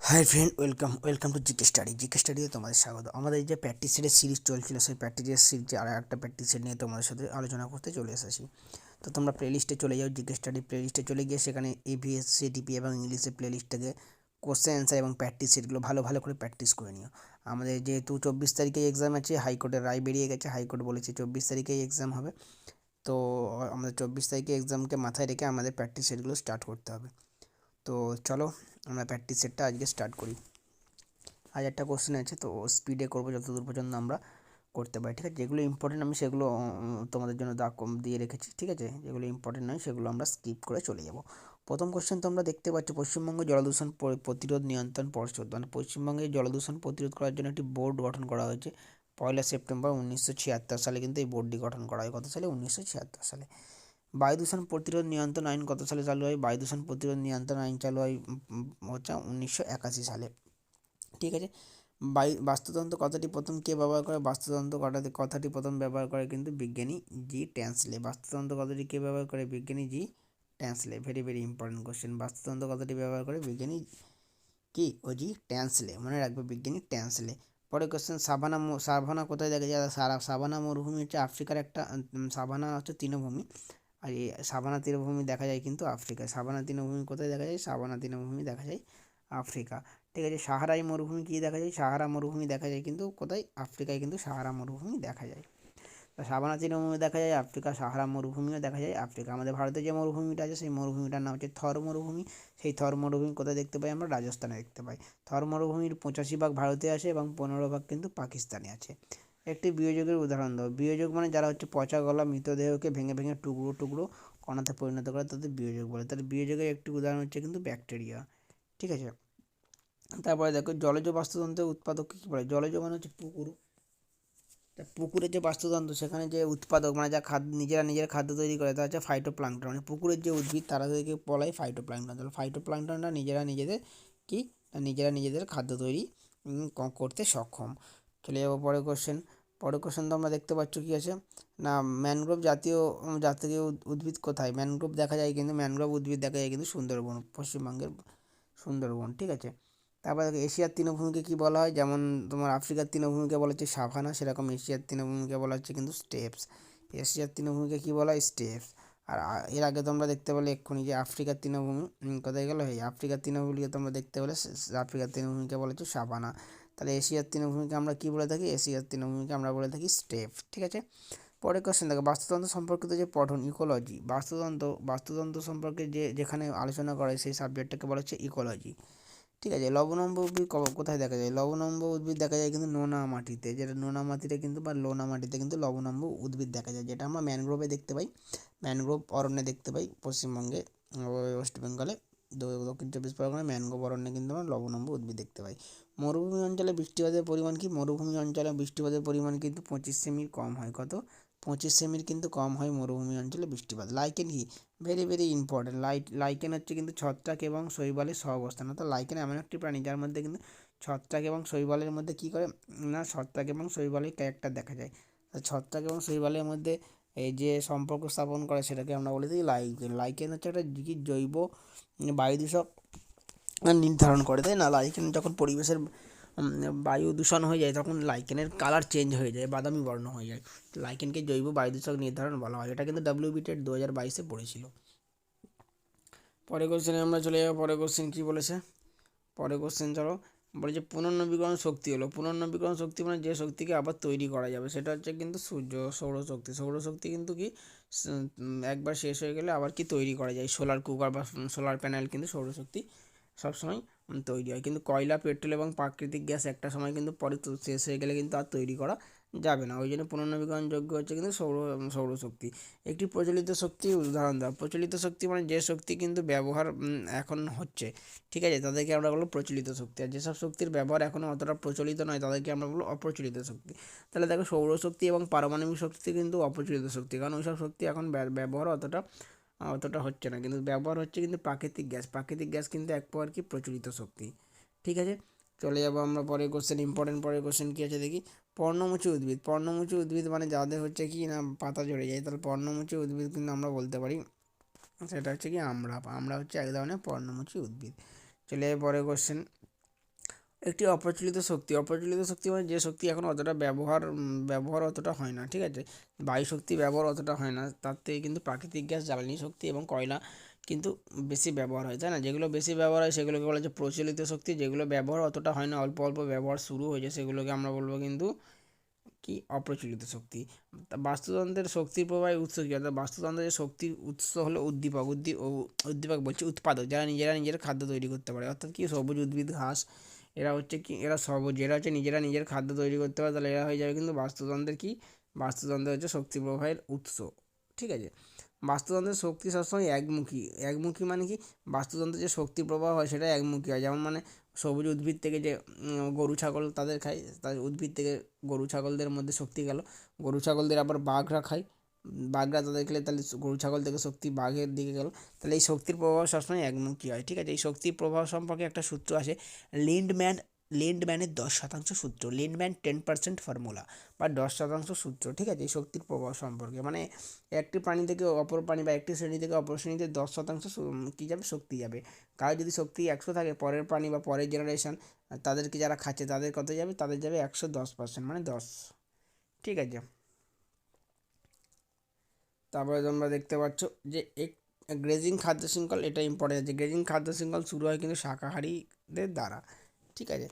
Hi friend, welcome welcome to GK study. GK স্টাডিতে তোমাদের স্বাগত। আমাদের যে প্র্যাকটিস সেটের সিরিজ চলছিল, সেই প্র্যাকটিসের সিরিজে আর একটা প্র্যাকটিস সেট নিয়ে তোমাদের সাথে আলোচনা করতে চলে এসেছি। তো তোমরা প্লেলিস্টে চলে যাও, জিকে স্টাডি প্লেলিস্টে চলে গিয়ে সেখানে এভিএস সিটিপি এবং ইংলিশের প্লেলিস্ট থেকে কোশ্চেন অ্যান্সার এবং প্র্যাকটিস সেটগুলো ভালো ভালো করে প্র্যাকটিস করে নিও। আমাদের যেহেতু চব্বিশ তারিখে এক্সাম আছে হাইকোর্টের রায় বেরিয়ে গেছে হাইকোর্ট বলেছে চব্বিশ তারিখেই এক্সাম হবে। তো আমাদের চব্বিশ তারিখে এক্সামকে মাথায় রেখে আমাদের প্র্যাকটিস সেটগুলো স্টার্ট করতে হবে। তো চলো আমরা প্র্যাকটিস সেটটা আজকে স্টার্ট করি। আজ একটা কোশ্চেন আছে, তো স্পিডে করব যতদূর পর্যন্ত আমরা করতে পারি, ঠিক আছে? যেগুলো ইম্পর্টেন্ট আমি সেগুলো তোমাদের জন্য দাগ কম দিয়ে রেখেছি, ঠিক আছে? যেগুলো ইম্পর্টেন্ট নয়, সেগুলো আমরা স্কিপ করে চলে যাব। প্রথম কোশ্চেন তোমরা দেখতে পাচ্ছ, পশ্চিমবঙ্গ জলদূষণ প্রতিরোধ নিয়ন্ত্রণ পর্ষদ মানে পশ্চিমবঙ্গে জলদূষণ প্রতিরোধ করার জন্য একটি বোর্ড গঠন করা হয়েছে। পয়লা সেপ্টেম্বর উনিশশো ছিয়াত্তর সালে কিন্তু এই বোর্ডটি গঠন করা হয়। কত সালে? উনিশশো ছিয়াত্তর সালে। বায়ু দূষণ প্রতিরোধ নিয়ন্ত্রণ আইন কত সালে চালু হয়? বায়ু দূষণ প্রতিরোধ নিয়ন্ত্রণ আইন চালু হয় হচ্ছে উনিশশো একাশি সালে। ঠিক আছে? বায়ু, বাস্তুতন্ত্র কথাটি প্রথম কে ব্যবহার করে? বাস্তুতন্ত্র কথাটি কথাটি প্রথম ব্যবহার করে কিন্তু বিজ্ঞানী জি ট্যান্সলে। বাস্তুতন্ত্র কথাটি কে ব্যবহার করে? বিজ্ঞানী G Tansley. Very very important question বাস্তুতন্ত্র কথাটি ব্যবহার করে বিজ্ঞানী কি? ও জি ট্যান্সলে। মনে রাখবে বিজ্ঞানী ট্যান্সলে। পরে কোশ্চেন সাভানা সাভানা কোথায় দেখা যায়? সারা, সাভানা মরুভূমি হচ্ছে আফ্রিকার একটা সাভানা হচ্ছে তৃণভূমি। আর এই সাবানা তৃণভূমি দেখা যায় কিন্তু আফ্রিকায় সাবানা তৃণভূমি কোথায় দেখা যায়? সাবানা তৃণভূমি দেখা যায় আফ্রিকা। ঠিক আছে সাহারাই মরুভূমি কী দেখা যায়? সাহারা মরুভূমি দেখা যায় কিন্তু কোথায়? আফ্রিকায় কিন্তু সাহারা মরুভূমি দেখা যায়। তো সাবানা তৃণভূমি দেখা যায়, আফ্রিকা সাহারা মরুভূমিও দেখা যায়, আফ্রিকা। আমাদের ভারতে যে মরুভূমিটা আছে, সেই মরুভূমিটার নাম হচ্ছে থর মরুভূমি। সেই থর মরুভূমি কোথায় দেখতে পাই আমরা? রাজস্থানে দেখতে পাই। থর মরুভূমির পঁচাশি ভাগ ভারতে আছে এবং পনেরো ভাগ কিন্তু পাকিস্তানে আছে। একটি বিয়োজকের উদাহরণ দাও। বিয়োজক মানে যারা হচ্ছে পচা গলা, মৃতদেহকে ভেঙে ভেঙে টুকরো টুকরো কণাতে পরিণত করে তাদের বিয়োজক বলে। তাহলে বিয়োজকের একটি উদাহরণ হচ্ছে কিন্তু ব্যাকটেরিয়া। ঠিক আছে? তারপরে দেখো, জলজ বাস্তুতন্ত্রের উৎপাদককে কী বলে? জলজ মানে হচ্ছে পুকুর। পুকুরের যে বাস্তুতন্ত্র, সেখানে যে উৎপাদক মানে যা খাদ্য, নিজেরা নিজেরা খাদ্য তৈরি করে, তা হচ্ছে ফাইটোপ্লাঙ্কটন মানে পুকুরের যে উদ্ভিদ, তারা থেকে বলাই ফাইটোপ্লাঙ্কটন তাহলে ফাইটোপ্লাঙ্কটনরা নিজেরা নিজেদের কি? নিজেরা নিজেদের খাদ্য তৈরি করতে সক্ষম। চলে যাব পরের কোশ্চেন পরের কোশ্চেন তো আমরা দেখতে পাচ্ছ কী আছে? না ম্যানগ্রোভ জাতীয় জাতীয় উদ্ভিদ কোথায়? ম্যানগ্রোভ দেখা যায় কিন্তু ম্যানগ্রোভ উদ্ভিদ দেখা যায় কিন্তু সুন্দরবন, পশ্চিমবঙ্গের সুন্দরবন, ঠিক আছে? তারপর দেখো, এশিয়ার তৃণভূমিকে কী বলা হয়? যেমন তোমার আফ্রিকার তৃণভূমিকে বলা হচ্ছে সাভানা, সেরকম এশিয়ার তৃণভূমিকে বলা হচ্ছে কিন্তু স্টেপস এশিয়ার তৃণভূমিকে কী বলা হয়? স্টেপস আর এর আগে তোমরা দেখতে পেলে এক্ষুনি যে আফ্রিকার তৃণভূমি কোথায় গেলো? এই আফ্রিকার তৃণভূমিকে তোমরা দেখতে পেলে আফ্রিকার তৃণভূমিকে বলেছ সাবানা তাহলে এশিয়ার তৃণভূমিকে আমরা কী বলে থাকি? এশিয়ার তৃণভূমিকে আমরা বলে থাকি স্টেপ ঠিক আছে? পরের কোশ্চেন দেখো, বাস্তুতন্ত্র সম্পর্কিত যে পঠন, ইকোলজি। বাস্তুতন্ত্র বাস্তুতন্ত্র সম্পর্কে যে, যেখানে আলোচনা করে সেই সাবজেক্টটাকে বলা হচ্ছে ইকোলজি। ঠিক আছে, লবণম্ব উদ্ভিদ কোথায় দেখা যায়? লবণম্ব উদ্ভিদ দেখা যায় কিন্তু নোনা মাটিতে, যেটা নোনা মাটিতে কিন্তু বা লোনা মাটিতে কিন্তু লবণম্ব উদ্ভিদ দেখা যায়, যেটা আমরা ম্যানগ্রোভে দেখতে পাই। ম্যানগ্রোভ অরণ্যে দেখতে পাই পশ্চিমবঙ্গে ওয়েস্ট বেঙ্গলে দক্ষিণ চব্বিশ পরগনায় ম্যানগ্রোভ অরণ্যে কিন্তু আমরা লবণম্ব উদ্ভিদ দেখতে পাই। মরুভূমি অঞ্চলে বৃষ্টিপাতের পরিমাণ কি? মরুভূমি অঞ্চলে বৃষ্টিপাতের পরিমাণ কিন্তু পঁচিশ সেমি কম হয়, কত? পঁচিশ সেমির কিন্তু কম হয় মরুভূমি অঞ্চলে বৃষ্টিপাত। লাইকেন কি? Very very important light lichen হচ্ছে কিন্তু ছত্রাক এবং শৈবালের সহাবস্থান। অর্থাৎ লাইকেন এমন একটি প্রাণী যার মধ্যে কিন্তু ছত্রাক এবং শৈবালের মধ্যে কী করে? না, ছত্রাক এবং শৈবালের ক্যারেক্টার দেখা যায়। ছত্রাক এবং শৈবালের মধ্যে এই যে সম্পর্ক স্থাপন করে সেটাকে আমরা বলে দিই লাইকেন লাইকেন হচ্ছে একটা জৈব বায়ু দূষক নির্ধারণ করে, তাই না? লাইকেন যখন পরিবেশের বায়ু দূষণ হয়ে যায়, তখন লাইকেনের কালার চেঞ্জ হয়ে যায়, বাদামি বর্ণ হয়ে যায়। লাইকেনকে জৈব বায়ু দূষক নির্ধারণ বলা হয়। এটা কিন্তু ডাব্লিউ বিটেড দু হাজার বাইশে পড়েছিল। পরে কোশ্চেনে আমরা চলে যাব। পরে কোশ্চেন কী বলেছে? পরে কোশ্চেন চলো। বলে যে পুনর্নবীকরণ শক্তি হলো। পুনর্নবীকরণ শক্তি মানে যে শক্তিকে আবার তৈরি করা যাবে, সেটা হচ্ছে কিন্তু সূর্য, সৌরশক্তি। সৌরশক্তি কিন্তু কি একবার শেষ হয়ে গেলে আবার কি তৈরি করা যায়? সোলার কুকার বা সোলার প্যানেল কিন্তু সৌরশক্তি সবসময় তৈরি হয়। কিন্তু কয়লা, পেট্রোল এবং প্রাকৃতিক গ্যাস একটা সময় কিন্তু পরে শেষ হয়ে গেলে কিন্তু আর তৈরি করা যাবে না। ওই জন্য পুনর্নবীকরণযোগ্য হচ্ছে কিন্তু সৌর সৌরশক্তি একটি প্রচলিত শক্তি উদাহরণ দেওয়া প্রচলিত শক্তি মানে যে শক্তি কিন্তু ব্যবহার এখন হচ্ছে। ঠিক আছে? তাদেরকে আমরা বলব প্রচলিত শক্তি। আর যেসব শক্তির ব্যবহার এখনও অতটা প্রচলিত নয়, তাদেরকে আমরা বলব অপ্রচলিত শক্তি। তাহলে দেখো সৌরশক্তি এবং পারমাণবিক শক্তি কিন্তু অপ্রচলিত শক্তি। কারণ ওইসব শক্তি এখন ব্যবহার অতটা অতটা হচ্ছে না। কিন্তু ব্যবহার হচ্ছে কিন্তু প্রাকৃতিক গ্যাস। প্রাকৃতিক গ্যাস কিন্তু এক প্রকার কি? প্রচলিত শক্তি। ঠিক আছে? চলে যাব আমরা পরের কোশ্চেন ইম্পর্টেন্ট পরের কোশ্চেন কী আছে দেখি? পর্ণমুচি উদ্ভিদ। পর্ণমুচি উদ্ভিদ মানে যাদের হচ্ছে কি না, পাতা ঝরে যায়। তাহলে পর্ণমুচি উদ্ভিদ কিন্তু আমরা বলতে পারি। সেটা হচ্ছে কি আমরা আমরা হচ্ছে এক ধরনের পর্ণমুচি উদ্ভিদ। চলে যাবে পরের কোশ্চেন একটি অপ্রচলিত শক্তি। অপ্রচলিত শক্তি মানে যে শক্তি এখন অতটা ব্যবহার ব্যবহার অতটা হয় না, ঠিক আছে? বায়ু শক্তি ব্যবহার অতটা হয় না, তার থেকে কিন্তু প্রাকৃতিক গ্যাস, জ্বালানি শক্তি এবং কয়লা কিন্তু বেশি ব্যবহার হয়, তাই না? যেগুলো বেশি ব্যবহার হয় সেগুলোকে বলা হচ্ছে প্রচলিত শক্তি। যেগুলো ব্যবহার অতটা হয় না, অল্প অল্প ব্যবহার শুরু হয়েছে সেগুলোকে আমরা বলব কিন্তু কি? অপ্রচলিত শক্তি। বাস্তুতন্ত্রের শক্তির প্রবাহের উৎস কী? অর্থাৎ বাস্তুতন্ত্রের যে শক্তির উৎস হলো উদ্দীপক। উদ্দী, ও- উদ্দীপক বলছে উৎপাদক, যারা নিজেরা নিজের খাদ্য তৈরি করতে পারে। অর্থাৎ কি? সবুজ, উদ্ভিদ, ঘাস এরা হচ্ছে কি, এরা সবুজ এরা হচ্ছে নিজেরা নিজের খাদ্য তৈরি করতে পারে, তাহলে এরা হয়ে যাবে কিন্তু বাস্তুতন্ত্রের কি? বাস্তুতন্ত্র হচ্ছে শক্তি প্রবাহের উৎস, ঠিক আছে? বাস্তুতন্ত্রের শক্তি সবসময় একমুখী একমুখী মানে কি? বাস্তুতন্ত্রের যে শক্তি প্রবাহ হয় সেটা একমুখী হয়, যেমন মানে সবুজ উদ্ভিদ থেকে যে গরু, ছাগল তাদের খায় তাদের উদ্ভিদ থেকে গরু, ছাগলদের মধ্যে শক্তি গেল, গরু, ছাগলদের আবার বাঘরা খায় বাঘরা তাদের খেলে তাহলে গরু ছাগল থেকে শক্তি বাঘের দিকে গেল। তাহলে এই শক্তির প্রবাহ সবসময় একমুখী হয়? ঠিক আছে, এই শক্তির প্রবাহ সম্পর্কে একটা সূত্র আছে লিন্ডম্যান লিন্ডম্যানের দশ শতাংশ সূত্র। লিন্ডম্যান টেন পার্সেন্ট ফর্মুলা বা দশ শতাংশ সূত্র। ঠিক আছে, এই শক্তির প্রবাহ সম্পর্কে। মানে একটি প্রাণী থেকে অপর প্রাণী বা একটি শ্রেণি থেকে অপর শ্রেণীতে দশ শতাংশ কী যাবে? শক্তি যাবে। কারও যদি শক্তি একশো থাকে, পরের প্রাণী বা পরের জেনারেশন তাদেরকে যারা খাচ্ছে, তাদের কত যাবে? তাদের যাবে একশো দশ পার্সেন্ট মানে দশ। ঠিক আছে। তারপরে তোমরা দেখতে পাচ্ছ যে এক গ্রেজিং খাদ্য শৃঙ্খল এটা ইম্পর্টেন্ট আছে। গ্রেজিং খাদ্য শৃঙ্খল শুরু হয় কিন্তু শাকাহারীদের দ্বারা, ঠিক আছে?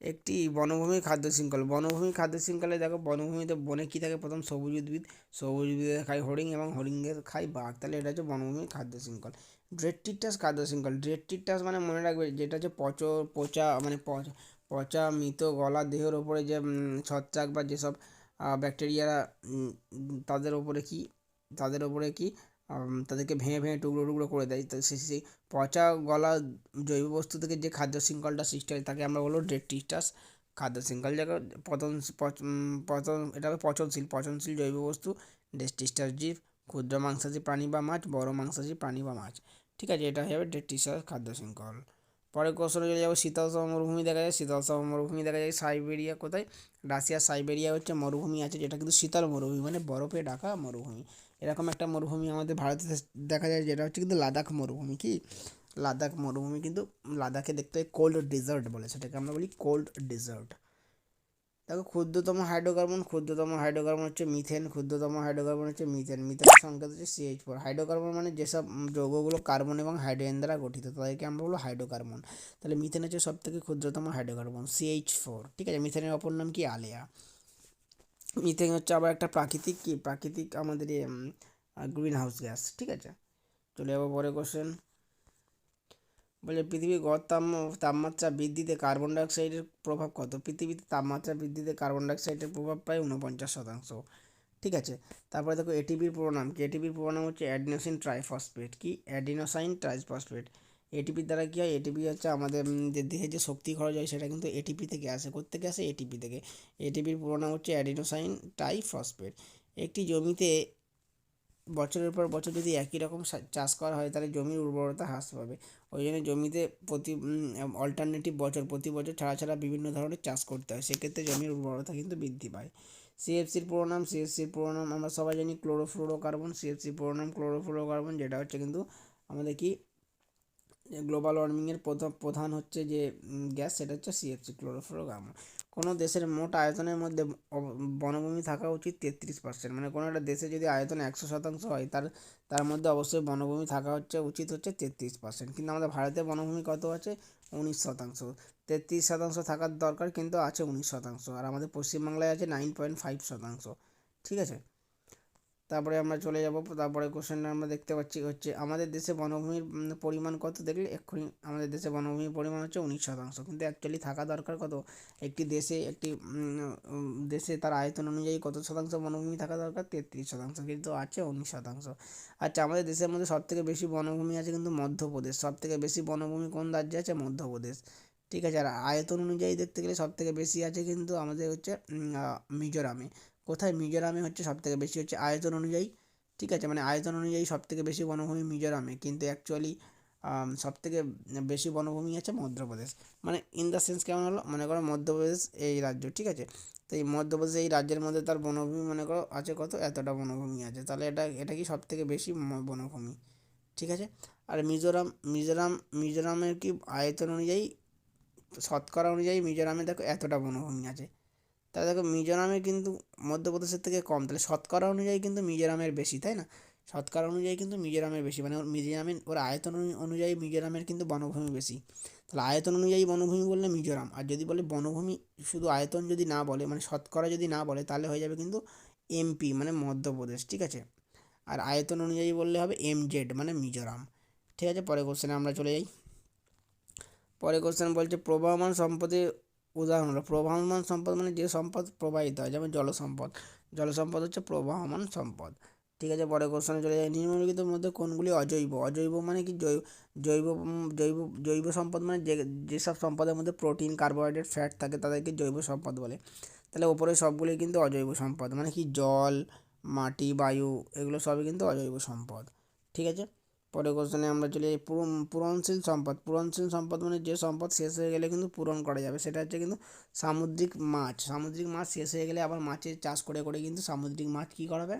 একটি বনভূমি খাদ্য শৃঙ্খল। বনভূমি খাদ্য শৃঙ্খলে দেখো, বনভূমিতে বনে কী থাকে? প্রথম সবুজ উদ্ভিদ সবুজ উদ্ভিদে খায় হরিণ এবং হরিণের খায় বাঘ। তাহলে এটা হচ্ছে বনভূমি খাদ্য শৃঙ্খল। ড্রেট্টিটাস খাদ্য শৃঙ্খল। ড্রেট্টিটাস মানে মনে রাখবে যেটা হচ্ছে পচ, পচা মানে পচ- মৃত গলা, দেহের ওপরে যে ছত্রাক বা যেসব ব্যাকটেরিয়ারা তাদের ওপরে কি তাদের ওপরে কি তাদেরকে ভেঙে ভেঙে টুকরো টুকরো করে দেয়। তো সেই পচা গলা জৈব বস্তু থেকে যে খাদ্য শৃঙ্খলটা সৃষ্টি হয়, তাকে আমরা বলব ডেট্রিস্টাস খাদ্য শৃঙ্খল যাকে পতন পতন এটা হবে পচনশীল পচনশীল জৈব বস্তু। ডেস্টিস্টাস জীব, ক্ষুদ্র মাংসাশী প্রাণী বা মাছ, বড় মাংসাশী প্রাণী বা মাছ। ঠিক আছে, এটা হয়ে যাবে ডেট্রিস্টাস খাদ্য শৃঙ্খল। পরের কোশ্চনে চলে যাব, শীতল সম মরুভূমি দেখা যায়। শীতল সম মরুভূমি দেখা যায় সাইবেরিয়া কোথায়? রাশিয়ার সাইবেরিয়া হচ্ছে মরুভূমি আছে, যেটা কিন্তু শীতল মরুভূমি মানে বরফে ঢাকা মরুভূমি। এরকম একটা মরুভূমি আমাদের ভারতে দেখা যায়, যেটা হচ্ছে কিন্তু লাদাখ মরুভূমি, কি? লাদাখ মরুভূমি কিন্তু লাদাখে দেখতে হয় কোল্ড ডেজার্ট বলে, সেটাকে আমরা বলি কোল্ড ডেজার্ট দেখো, ক্ষুদ্রতম হাইড্রোকার্বন ক্ষুদ্রতম হাইড্রোকার্বন হচ্ছে মিথেন ক্ষুদ্রতম হাইড্রোকার্বন হচ্ছে মিথেন মিথেনের সংকেত হচ্ছে সিএইচ ফোর হাইড্রোকার্বন মানে যেসব যৌগগুলো কার্বন এবং হাইড্রোজেন দ্বারা গঠিত, তাদেরকে আমরা বলব হাইড্রোকার্বন তাহলে মিথেন হচ্ছে সব থেকে ক্ষুদ্রতম হাইড্রোকার্বন সিএইচ ফোর ঠিক আছে মিথেনের অপর নাম কি? আলেয়া। মিথেন হচ্ছে আবার একটা প্রাকৃতিক কি? প্রাকৃতিক আমাদের গ্রিন হাউস গ্যাস ঠিক আছে? চলে যাব পরে কোশ্চেন বলে, পৃথিবীর গড় তাপ তাপমাত্রা বৃদ্ধিতে কার্বন ডাইঅক্সাইডের প্রভাব কত? পৃথিবীতে তাপমাত্রা বৃদ্ধিতে কার্বন ডাইঅক্সাইডের প্রভাব প্রায় উনপঞ্চাশ শতাংশ। ঠিক আছে? তারপরে দেখো এটিপির পুরো নাম কি? এটিপির পুরো নাম হচ্ছে অ্যাডিনোসিন ট্রাইফসফেট কি? অ্যাডিনোসাইন ট্রাইফসফেট এটিপির দ্বারা কী হয়? এটিপি হচ্ছে আমাদের যে দেহে যে শক্তি খরচ হয় সেটা কিন্তু এটিপি থেকে আসে। কোত্থেকে আসে? এটিপি থেকে। এটিপির পুরো নাম হচ্ছে অ্যাডিনোসাইন ট্রাইফসফেট। একটি জমিতে বছরের পর বছর যদি একই রকম চাষ করা হয়, তাহলে জমির উর্বরতা হ্রাস পাবে। ওই জন্য জমিতে প্রতি অল্টারনেটিভ বছর, প্রতি বছর ছাড়া ছাড়া বিভিন্ন ধরনের চাষ করতে হয়। সেক্ষেত্রে জমির উর্বরতা কিন্তু বৃদ্ধি পায়। সিএফসির পুরো নাম সিএফসির পুরো নাম আমরা সবাই জানি ক্লোরোফ্লোরোকার্বন সিএফসির পুরো নাম ক্লোরোফ্লোরোকার্বন যেটা হচ্ছে কিন্তু আমাদের কি গ্লোবাল ওয়ার্মিংয়ের প্রধান প্রধান হচ্ছে যে গ্যাস সেটা হচ্ছে সিএফসি ক্লোরোফ্লোরোকার্বন কোনো দেশের মোট আয়তনের মধ্যে বনভূমি থাকা উচিত তেত্রিশ পার্সেন্ট মানে কোনো একটা দেশে যদি আয়তন একশো শতাংশ হয়, তার তার মধ্যে অবশ্যই বনভূমি থাকা হচ্ছে, উচিত হচ্ছে তেত্রিশ পার্সেন্ট কিন্তু আমাদের ভারতে বনভূমি কত আছে? উনিশ শতাংশ. তেত্রিশ শতাংশ থাকার দরকার কিন্তু আছে উনিশ শতাংশ। আর আমাদের পশ্চিমবাংলায় আছে নাইন পয়েন্ট ফাইভ শতাংশ। ঠিক আছে? তারপরে আমরা চলে যাব, তারপরে কোশ্চেনটা আমরা দেখতে পাচ্ছি হচ্ছে, আমাদের দেশে বনভূমির পরিমাণ কত দেখলে? এক্ষুনি আমাদের দেশে বনভূমির পরিমাণ হচ্ছে উনিশ শতাংশ। কিন্তু অ্যাকচুয়ালি থাকা দরকার কত? একটি দেশে একটি দেশে তার আয়তন অনুযায়ী কত শতাংশ বনভূমি থাকা দরকার? তেত্রিশ শতাংশ। কিন্তু আছে উনিশ শতাংশ। আচ্ছা আমাদের দেশের মধ্যে সবথেকে বেশি বনভূমি আছে কিন্তু মধ্যপ্রদেশ। সবথেকে বেশি বনভূমি কোন রাজ্যে আছে? মধ্যপ্রদেশ। ঠিক আছে, আর আয়তন অনুযায়ী দেখতে গেলে সবথেকে বেশি আছে কিন্তু আমাদের হচ্ছে মিজোরামে। কোথায় মিজোরামে হচ্ছে সব থেকে বেশি হচ্ছে আয়তন অনুযায়ী, ঠিক আছে? মানে আয়তন অনুযায়ী সব থেকে বেশি বনভূমি মিজোরামে, কিন্তু অ্যাকচুয়ালি সব থেকে বেশি বনভূমি আছে মধ্যপ্রদেশ। মানে ইন দ্য সেন্স কেমন হলো? মনে করো মধ্যপ্রদেশ এই রাজ্য, ঠিক আছে? তো এই মধ্যপ্রদেশ এই রাজ্যের মধ্যে তার বনভূমি মনে করো আছে কত? এতটা বনভূমি আছে। তাহলে এটা এটা কি সব থেকে বেশি বনভূমি, ঠিক আছে? আর মিজোরাম মিজোরাম, মিজোরামের কি আয়তন অনুযায়ী, শতকরা অনুযায়ী মিজোরামে দেখো এতটা বনভূমি আছে। তাহলে দেখো মিজোরামে কিন্তু মধ্যপ্রদেশের থেকে কম, তাহলে শতকরা অনুযায়ী কিন্তু মিজোরামের বেশি, তাই না? শতকরা অনুযায়ী কিন্তু মিজোরামের বেশি মানে ওর মিজোরামের, ওর আয়তন অনুযায়ী মিজোরামের কিন্তু বনভূমি বেশি। তাহলে আয়তন অনুযায়ী বনভূমি বললে মিজোরাম, আর যদি বলে বনভূমি শুধু আয়তন যদি না বলে মানে শতকরা যদি না বলে, তাহলে হয়ে যাবে কিন্তু এমপি মানে মধ্যপ্রদেশ, ঠিক আছে? আর আয়তন অনুযায়ী বললে হবে এমজেড মানে মিজোরাম, ঠিক আছে? পরে কোশ্চেনে আমরা চলে যাই। পরে কোশ্চেন বলছে প্রবাহমান সম্পদের উদাহরণ হলো প্রবাহমান সম্পদ মানে যে সম্পদ প্রবাহিত হয়, যেমন জল সম্পদ জল সম্পদ হচ্ছে প্রবাহমান সম্পদ। ঠিক আছে পরে কোশ্চেনে চলে যায় নিম্নলিখিতের মধ্যে কোনগুলি অজৈব? অজৈব মানে কি? জৈব জৈব জৈব জৈব সম্পদ মানে যে যেসব সম্পদের মধ্যে প্রোটিন, কার্বোহাইড্রেট, ফ্যাট থাকে তাদেরকে জৈব সম্পদ বলে। তাহলে ওপরে সবগুলি কিন্তু অজৈব সম্পদ। মানে কি? জল, মাটি, বায়ু, এগুলো সবই কিন্তু অজৈব সম্পদ। ঠিক আছে? পরে কোশ্চেনে আমরা চলে যাই। পূরণ পূরণশীল সম্পদ। পূরণশীল সম্পদ মানে যে সম্পদ শেষ হয়ে গেলে কিন্তু পূরণ করা যাবে। সেটা হচ্ছে কিন্তু সামুদ্রিক মাছ। সামুদ্রিক মাছ শেষ হয়ে গেলে আবার মাছের চাষ করে করে কিন্তু সামুদ্রিক মাছ কী করাবে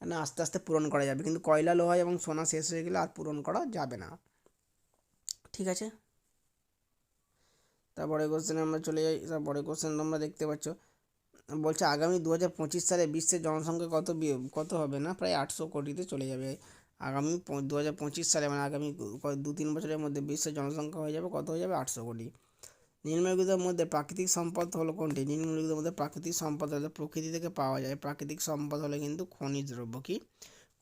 না আস্তে আস্তে পূরণ করা যাবে। কিন্তু কয়লা, লোহা এবং সোনা শেষ হয়ে গেলে আর পূরণ করা যাবে না। ঠিক আছে? তারপরে কোশ্চেনে আমরা চলে যাই। তারপরে কোশ্চেন তোমরা দেখতে পাচ্ছ। বলছে, আগামী দু হাজার পঁচিশ সালে বিশ্বের জনসংখ্যা কত কত হবে না? প্রায় আটশো কোটিতে চলে যাবে। আগামী দু হাজার পঁচিশ সালে মানে আগামী দু তিন বছরের মধ্যে বিশ্বের জনসংখ্যা হয়ে যাবে, কত হয়ে যাবে? আটশো কোটি। নিম্নলিখিতের মধ্যে প্রাকৃতিক সম্পদ হলো কোনটি? নিম্নলিখিতের মধ্যে প্রাকৃতিক সম্পদ হলো প্রকৃতি থেকে পাওয়া যায়। প্রাকৃতিক সম্পদ হলে কিন্তু খনিজ দ্রব্য কি?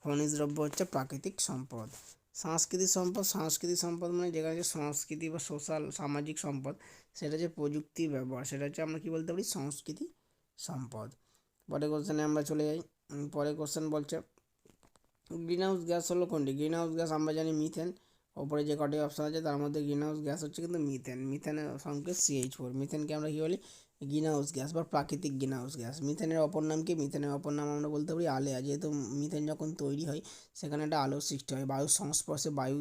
খনিজ দ্রব্য হচ্ছে প্রাকৃতিক সম্পদ। সাংস্কৃতিক সম্পদ সাংস্কৃতিক সম্পদ মানে যেখানে যে সংস্কৃতি বা সোশ্যাল, সামাজিক সম্পদ, সেটা হচ্ছে প্রযুক্তির ব্যবহার, সেটা হচ্ছে আমরা কী বলতে পারি? সংস্কৃতি সম্পদ। পরে কোশ্চেনে আমরা চলে যাই। পরে কোশ্চেন বলছে গ্রিন হাউস গ্যাস হলো কোনটি? গ্রিন হাউস গ্যাস, আমরা জানি মিথেন। ওপরে যে কটি অপশান আছে, তার মধ্যে গ্রিন হাউস গ্যাস হচ্ছে কিন্তু মিথেন। মিথেনের সংকেত সিএইচ ফোর মিথেনকে আমরা কী বলি? গ্রিন হাউস গ্যাস বা প্রাকৃতিক গ্রিন হাউস গ্যাস। মিথেনের অপর নাম কি? মিথেনের অপর নাম আমরা বলতে পারি আলেয়া। যেহেতু মিথেন যখন তৈরি হয়, সেখানে একটা আলোর সৃষ্টি হয়। বায়ুর সংস্পর্শে, বায়ু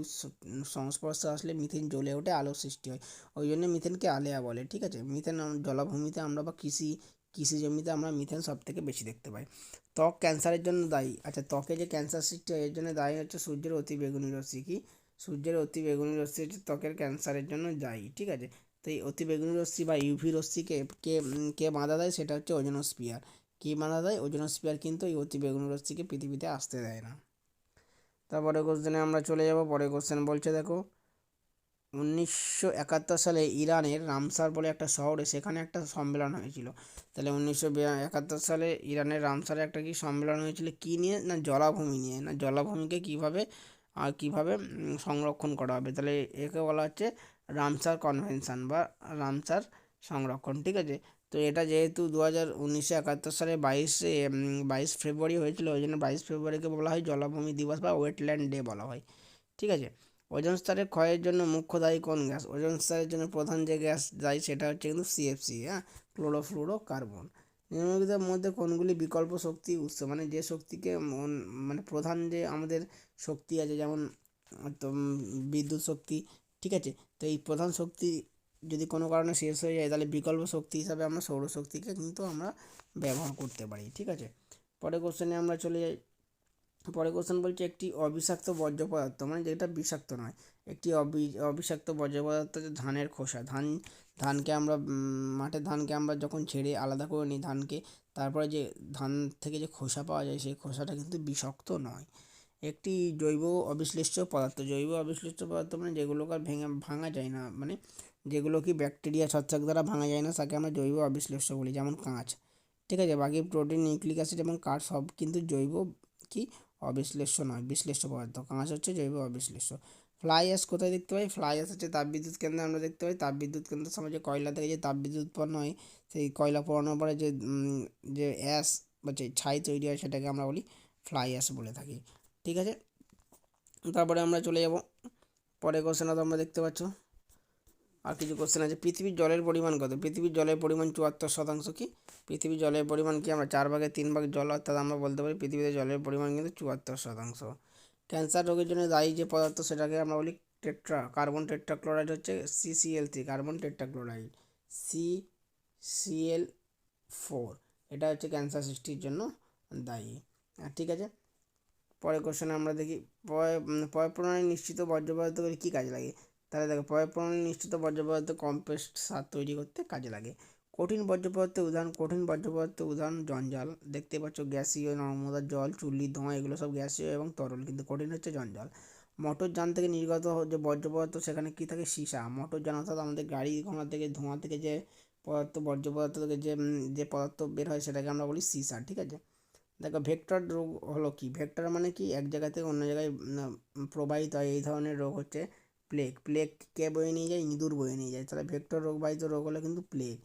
সংস্পর্শে আসলে মিথেন জ্বলে ওঠে আলোর সৃষ্টি হয়। ওই জন্য মিথেনকে আলেয়া বলে, ঠিক আছে? মিথেন, জলাভূমিতে আমরা বা কৃষি কৃষি জমিতে আমরা মিথেন সব থেকে বেশি দেখতে পাই। ত্বক ক্যান্সারের জন্য দায়ী। আচ্ছা ত্বকে যে ক্যান্সার সৃষ্টি হয়, এর জন্য দায়ী হচ্ছে সূর্যের অতি বেগুনি রশ্মি কি? সূর্যের অতি বেগুনি রশ্মি হচ্ছে ত্বকের ক্যান্সারের জন্য দায়ী, ঠিক আছে? তো এই অতি বেগুনি রশ্মি বা ইউভি রশ্মিকে কে কে বাধা দেয়? সেটা হচ্ছে ওজোনোস্পিয়ার কি বাধা দেয়? ওজোনোস্পিয়ার কিন্তু এই অতি বেগুনি রশ্মিকে পৃথিবীতে আসতে দেয় না। তারপরে কোশ্চেনে আমরা চলে যাব। পরে কোশ্চেন বলছে, দেখো উনিশশো একাত্তর সালে ইরানের রামসার বলে একটা শহরে সেখানে একটা সম্মেলন হয়েছিল। তাহলে উনিশশো একাত্তর সালে ইরানের রামসারে একটা কি সম্মেলন হয়েছিল? কী নিয়ে না জলাভূমি নিয়ে? না জলাভূমিকে কীভাবে আর কীভাবে সংরক্ষণ করা হবে? তাহলে একে বলা হচ্ছে রামসার কনভেনশন বা রামসার সংরক্ষণ, ঠিক আছে? তো এটা যেহেতু দু হাজার উনিশশো একাত্তর সালে বাইশে বাইশ ফেব্রুয়ারি হয়েছিল, ওই জন্য বাইশ ফেব্রুয়ারিকে বলা হয় জলাভূমি দিবস বা ওয়েটল্যান্ড ডে বলা হয়, ঠিক আছে? ওজন স্তরের ক্ষয়ের জন্য মুখ্য দায়ী কোন গ্যাস? ওজন স্তরের জন্য প্রধান যে গ্যাস দায়ী সেটা হচ্ছে কিন্তু সিএফসি হ্যাঁ? ক্লোরোফ্লুরো কার্বন নিম্নলিখিতের মধ্যে কোনগুলি বিকল্প শক্তি উৎস? মানে যে শক্তিকে মন- প্রধান যে আমাদের শক্তি আছে, যেমন তো বিদ্যুৎ শক্তি, ঠিক আছে? তো এই প্রধান শক্তি যদি কোনো কারণে শেষ হয়ে যায়, তাহলে বিকল্প শক্তি হিসাবে আমরা সৌরশক্তিকে কিন্তু আমরা ব্যবহার করতে পারি, ঠিক আছে? পরের কোশ্চেনে আমরা চলে যাই। পরে কোশ্চেন বলছে একটি অবিষাক্ত বর্জ্য পদার্থ মানে যেটা বিষাক্ত নয়। একটি অবি অবিষাক্ত বর্জ্য পদার্থ হচ্ছে ধানের খোসা। ধান, ধানকে আমরা মাঠে ধানকে আমরা যখন ছেড়ে আলাদা করে নিই ধানকে, তারপরে যে ধান থেকে যে খোসা পাওয়া যায়, সেই খোসাটা কিন্তু বিষাক্ত নয়। একটি জৈব অবিশ্লিষ্ট পদার্থ, জৈব অবিশ্লিষ্ট পদার্থ মানে যেগুলোকে ভেঙে, ভাঙা যায় না মানে যেগুলো কি ব্যাকটেরিয়া, ছত্রাক দ্বারা ভাঙা যায় না, তাকে আমরা জৈব অবিশ্লিষ্ট বলি, যেমন কাঁচ। ঠিক আছে? বাকি প্রোটিন নিউক্লিক অ্যাসিড এবং কাঠ সব কিন্তু জৈব কি অবিশ্লেষ্য নয়, বিশ্লেষ্য পদার্থ কাঁচ হচ্ছে জৈব অবিশ্লেষ্য। ফ্লাই অ্যাশ কোথায় দেখতে পাই? ফ্লাই অ্যাশ হচ্ছে তাপবিদ্যুৎ কেন্দ্রে, আমরা দেখতে পাই তাপবিদ্যুৎ কেন্দ্রের সময় যে কয়লা থেকে যে তাপবিদ্যুৎ উৎপন্ন হয়, সেই কয়লা পোড়ানোর পরে যে যে অ্যাশ বা যে ছাই তৈরি হয় সেটাকে আমরা বলি ফ্লাই অ্যাশ বলে থাকি। ঠিক আছে? তারপরে আমরা চলে যাব। পরে কোশ্চেনটা তোমরা দেখতে পাচ্ছ। আর কিছু কোশ্চেন আছে। পৃথিবীর জলের পরিমাণ কত? পৃথিবীর জলের পরিমাণ চুয়াত্তর শতাংশ কি? পৃথিবীর জলের পরিমাণ কি আমরা চার ভাগে তিন ভাগ জল অর্থাৎ আমরা বলতে পারি পৃথিবীতে জলের পরিমাণ কিন্তু চুয়াত্তর শতাংশ। ক্যান্সার রোগের জন্য দায়ী যে পদার্থ সেটাকে আমরা বলি টেট্রা, কার্বন টেট্রাক্লোরাইড হচ্ছে CCl three carbon tetrachloride C Cl four এটা হচ্ছে ক্যান্সার সৃষ্টির জন্য দায়ী। ঠিক আছে? পরের কোশ্চেনে আমরা দেখি। পয় পয় প্রণালী নিশ্চিত বর্জ্য পদার্থগুলি কী কাজে লাগে? তাহলে দেখো পয় প্রণালী নিশ্চিত বর্জ্য পদার্থ কম্পোস্ট সার তৈরি করতে কাজে লাগে। কঠিন বর্জ্য উদাহরণ, কঠিন বর্জ্য পদার্থের উদাহরণ, জঞ্জাল। দেখতে পাচ্ছ গ্যাসীয় নর্মদার জল, চুল্লি, ধোঁয়া, এগুলো সব গ্যাসীয় এবং তরল, কিন্তু কঠিন হচ্ছে জঞ্জাল। মোটর যান থেকে নির্গত যে বর্জ্য পদার্থ সেখানে কী থাকে? সীসা। মোটর যান অর্থাৎ আমাদের গাড়ি ঘোড়া থেকে, ধোঁয়া থেকে যে পদার্থ বর্জ্য পদার্থ থেকে যে যে পদার্থ বের হয়, সেটাকে আমরা বলি সীসা, ঠিক আছে? দেখো ভেক্টর রোগ হলো কি? ভেক্টর মানে কি? এক জায়গা থেকে অন্য জায়গায় প্রবাহিত হয়। এই ধরনের রোগ হচ্ছে প্লেগ প্লেগ কে বয়ে নিয়ে যায়? ইঁদুর বয়ে নিয়ে যায়। তাহলে ভেক্টর রোগবাহিত রোগ হলো কিন্তু প্লেগ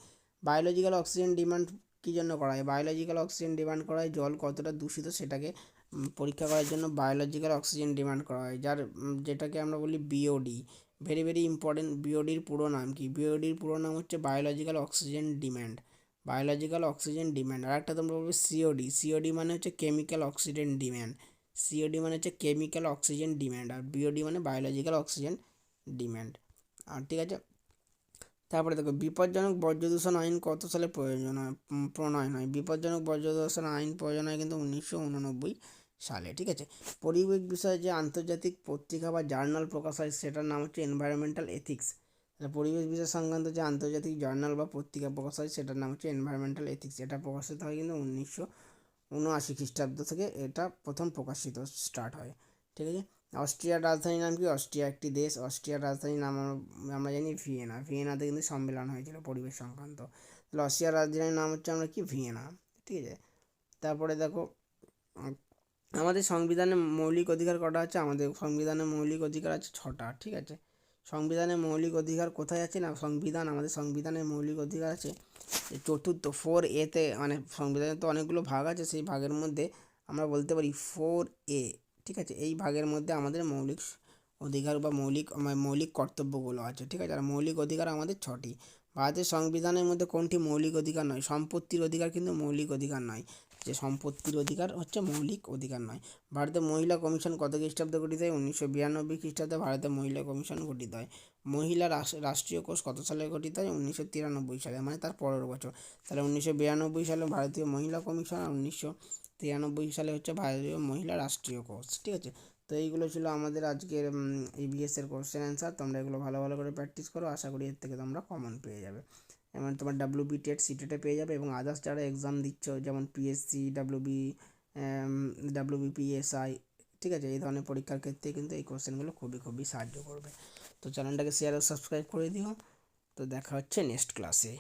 বায়োলজিক্যাল অক্সিজেন ডিমান্ড কী জন্য করা হয়? বায়োলজিক্যাল অক্সিজেন ডিমান্ড করা হয়, জল কতটা দূষিত সেটাকে পরীক্ষা করার জন্য বায়োলজিক্যাল অক্সিজেন ডিমান্ড করা হয়, যার যেটাকে আমরা বলি বিওডি ভেরি ভেরি ইম্পর্টেন্ট বিওডির পুরো নাম কি? বিওডির পুরো নাম হচ্ছে biological oxygen demand biological oxygen demand আর একটা তোমরা বলবে সিওডি সিওডি মানে হচ্ছে কেমিক্যাল অক্সিজেন ডিম্যান্ড সিওডি মানে হচ্ছে কেমিক্যাল অক্সিজেন ডিম্যান্ড আর বিওডি মানে বায়োলজিক্যাল অক্সিজেন ডিম্যান্ড। আর ঠিক আছে? তারপরে দেখো, বিপজ্জনক বর্জ্য দূষণ আইন কত সালে প্রয়োজন হয়? প্রণয়ন হয়। বিপজ্জনক বর্জ্য দূষণ আইন প্রয়োজন হয় কিন্তু উনিশশো উননব্বই সালে, ঠিক আছে? পরিবেশ বিষয়ে যে আন্তর্জাতিক পত্রিকা বা জার্নাল প্রকাশ হয়, সেটার নাম হচ্ছে এনভায়রনমেন্টাল এথিক্স তাহলে পরিবেশ বিষয় সংক্রান্ত যে আন্তর্জাতিক জার্নাল বা পত্রিকা প্রকাশ হয়, সেটার নাম হচ্ছে এনভায়রনমেন্টাল এথিক্স এটা প্রকাশিত হয় কিন্তু উনিশশো উনআশি খ্রিস্টাব্দ থেকে এটা প্রথম প্রকাশিত, স্টার্ট হয়। ঠিক আছে? অস্ট্রিয়ার রাজধানীর নাম কি? অস্ট্রিয়া একটি দেশ। অস্ট্রিয়ার রাজধানীর নাম আমরা জানি ভিয়েনা। ভিয়েনাতে কিন্তু সম্মেলন হয়েছিল পরিবেশ সংক্রান্ত। তাহলে অস্ট্রিয়ার রাজধানীর নাম হচ্ছে আমরা কি? ভিয়েনা। ঠিক আছে? তারপরে দেখো, আমাদের সংবিধানে মৌলিক অধিকার কটা আছে? আমাদের সংবিধানে মৌলিক অধিকার আছে ছটা। ঠিক আছে? সংবিধানে মৌলিক অধিকার কোথায় আছে না? সংবিধান, আমাদের সংবিধানের মৌলিক অধিকার আছে চতুর্থ ফোর এতে মানে সংবিধানে তো অনেকগুলো ভাগ আছে, সেই ভাগের মধ্যে আমরা বলতে পারি ফোর এ ঠিক আছে? এই ভাগের মধ্যে আমাদের মৌলিক অধিকার বা মৌলিক মৌলিক কর্তব্যগুলো আছে, ঠিক আছে? আর মৌলিক অধিকার আমাদের ছটি। ভারতের সংবিধানের মধ্যে কোনটি মৌলিক অধিকার নয়? সম্পত্তির অধিকার কিন্তু মৌলিক অধিকার নয়। যে সম্পত্তির অধিকার হচ্ছে মৌলিক অধিকার নয়। ভারতের মহিলা কমিশন কত খ্রিস্টাব্দে গঠিত হয়? উনিশশো বিরানব্বই খ্রিস্টাব্দে ভারতের মহিলা কমিশন গঠিত হয়। মহিলা রাষ্ট্রীয় কোষ কত সালে গঠিত হয়? উনিশশো তিরানব্বই সালে মানে তার পরের বছর। তাহলে উনিশশো বিরানব্বই সালে ভারতীয় মহিলা কমিশন আর উনিশশো তিরানব্বই সালে হচ্ছে ভারতীয় মহিলা রাষ্ট্রীয় কোর্স, ঠিক আছে? তো এইগুলো ছিল আমাদের আজকের ইবিএসের কোশ্চেন অ্যান্সার তোমরা এগুলো ভালো ভালো করে প্র্যাকটিস করো। আশা করি এর থেকে তোমরা কমন পেয়ে যাবে। যেমন তোমার ডাব্লিউ বি টেট সিটেটে পেয়ে যাবে এবং আদার্স যারা এক্সাম দিচ্ছ, যেমন PSC W B W BPSI ঠিক আছে? এই ধরনের পরীক্ষার ক্ষেত্রে কিন্তু এই কোশ্চেনগুলো খুবই খুবই সাহায্য করবে। তো চ্যানেলটাকে শেয়ার ও সাবস্ক্রাইব করে দিও। তো দেখা হচ্ছে নেক্সট ক্লাসে